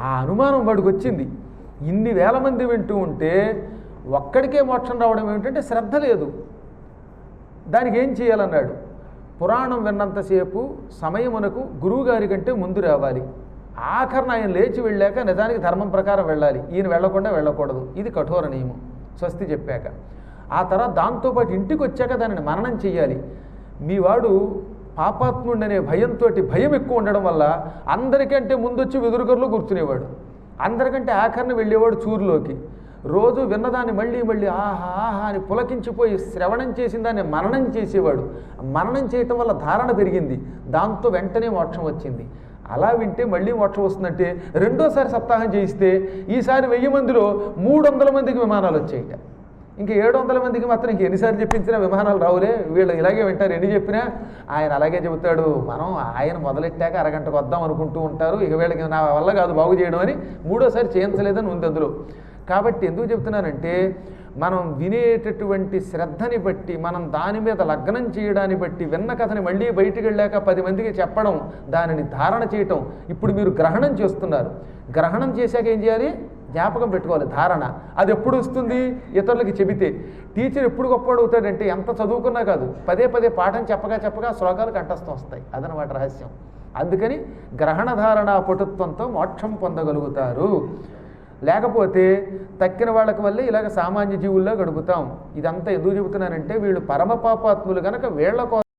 ఆ అనుమానం వాడికి వచ్చింది. ఇన్ని వేల మంది వింటూ ఉంటే ఒక్కడికే మోక్షం రావడం ఏమిటంటే శ్రద్ధ లేదు. దానికి ఏం చేయాలన్నాడు? పురాణం విన్నంతసేపు సమయమునకు గురువుగారి కంటే ముందు రావాలి. ఆఖరణ ఆయన లేచి వెళ్ళాక నిజానికి ధర్మం ప్రకారం వెళ్ళాలి. ఈయన వెళ్ళకుండా వెళ్ళకూడదు. ఇది కఠోర నియమం. స్వస్తి చెప్పాక. ఆ తర్వాత దాంతోపాటు ఇంటికి వచ్చాక దానిని మననం చెయ్యాలి మీ వాడు పాపాత్ముడనే భయంతో భయం ఎక్కువ ఉండడం వల్ల అందరికంటే ముందొచ్చి వెదురుగర్లో కూర్చునేవాడు అందరికంటే ఆఖరిని వెళ్ళేవాడు చూరులోకి. రోజు విన్నదాన్ని మళ్ళీ మళ్ళీ ఆహా ఆహా అని పులకించిపోయి శ్రవణం చేసిన దాన్ని మననం చేసేవాడు. మననం చేయటం వల్ల ధారణ పెరిగింది. దాంతో వెంటనే మోక్షం వచ్చింది. అలా వింటే మళ్ళీ మోక్షం వస్తుందంటే రెండోసారి సప్తాహం చేయిస్తే ఈసారి వెయ్యి మందిలో మూడు వందల మందికి విమానాలు వచ్చాయిట. ఇంకా ఏడు వందల మందికి మాత్రం ఇంక ఎన్నిసార్లు చెప్పించినా విమానాలు రావులే. వీళ్ళు ఇలాగే వింటారు ఎన్ని చెప్పినా ఆయన అలాగే చెబుతాడు. మనం ఆయన మొదలెట్టాక అరగంటకు వద్దాం అనుకుంటూ ఉంటారు. ఇక వీళ్ళకి నా వల్ల కాదు బాగు చేయడం అని మూడోసారి చేయించలేదని ఉంది అందులో. కాబట్టి ఎందుకు చెప్తున్నానంటే మనం వినేటటువంటి శ్రద్ధని బట్టి మనం దాని మీద లగ్నం చేయడాన్ని బట్టి విన్న కథని మళ్ళీ బయటికి వెళ్ళాక పది మందికి చెప్పడం దానిని ధారణ చేయటం ఇప్పుడు మీరు గ్రహణం చేస్తున్నారు. గ్రహణం చేశాక ఏం చేయాలి? జ్ఞాపకం పెట్టుకోవాలి ధారణ. అది ఎప్పుడు వస్తుంది? ఇతరులకి చెబితే. టీచర్ ఎప్పుడు గొప్పవాడు అవుతాడంటే ఎంత చదువుకున్నా కాదు. పదే పదే పాఠం చెప్పగా చెప్పగా శ్లోకాలు కంఠస్థం వస్తాయి. అదనమాట రహస్యం. అందుకని గ్రహణ ధారణ పటుత్వంతో మోక్షం పొందగలుగుతారు. లేకపోతే తక్కిన వాళ్ళకి వల్లే ఇలాగ సామాన్య జీవుల్లో గడుపుతాం. ఇదంతా ఎందుకు చెబుతున్నానంటే వీళ్ళు పరమపాపాత్ములు కనుక వీళ్ళ కోసం